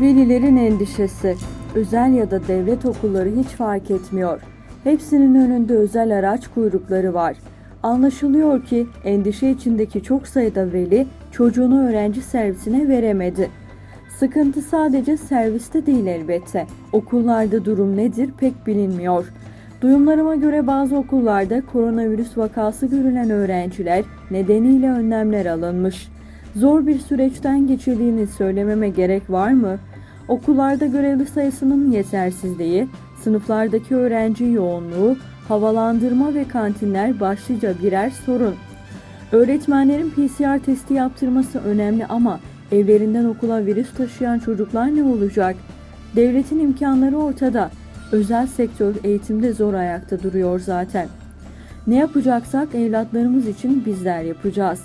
Velilerin endişesi. Özel ya da devlet okulları hiç fark etmiyor. Hepsinin önünde özel araç kuyrukları var. Anlaşılıyor ki endişe içindeki çok sayıda veli çocuğunu öğrenci servisine veremedi. Sıkıntı sadece serviste değil elbette. Okullarda durum nedir pek bilinmiyor. Duyumlarıma göre bazı okullarda koronavirüs vakası görülen öğrenciler nedeniyle önlemler alınmış. Zor bir süreçten geçirdiğini söylememe gerek var mı? Okullarda görevli sayısının yetersizliği, sınıflardaki öğrenci yoğunluğu, havalandırma ve kantinler başlıca birer sorun. Öğretmenlerin PCR testi yaptırması önemli ama evlerinden okula virüs taşıyan çocuklar ne olacak? Devletin imkanları ortada. Özel sektör eğitimde zor ayakta duruyor zaten. Ne yapacaksak evlatlarımız için bizler yapacağız.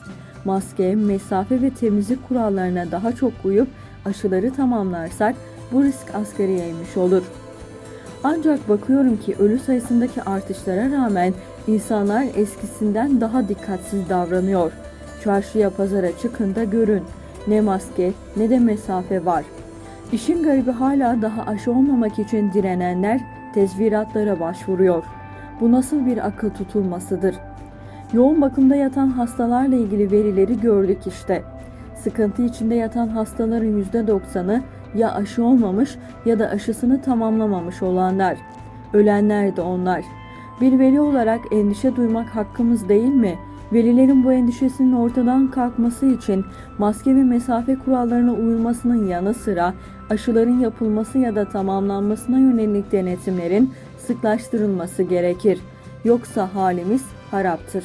Maske, mesafe ve temizlik kurallarına daha çok uyup aşıları tamamlarsak bu risk asgariye inmiş olur. Ancak bakıyorum ki ölü sayısındaki artışlara rağmen insanlar eskisinden daha dikkatsiz davranıyor. Çarşıya pazara çıkın da görün. Ne maske ne de mesafe var. İşin garibi hala daha aşı olmamak için direnenler tezviratlara başvuruyor. Bu nasıl bir akıl tutulmasıdır? Yoğun bakımda yatan hastalarla ilgili verileri gördük işte. Sıkıntı içinde yatan hastaların %90'ı ya aşı olmamış ya da aşısını tamamlamamış olanlar. Ölenler de onlar. Bir veli olarak endişe duymak hakkımız değil mi? Velilerin bu endişesinin ortadan kalkması için maske ve mesafe kurallarına uyulmasının yanı sıra aşıların yapılması ya da tamamlanmasına yönelik denetimlerin sıklaştırılması gerekir. Yoksa halimiz haraptır.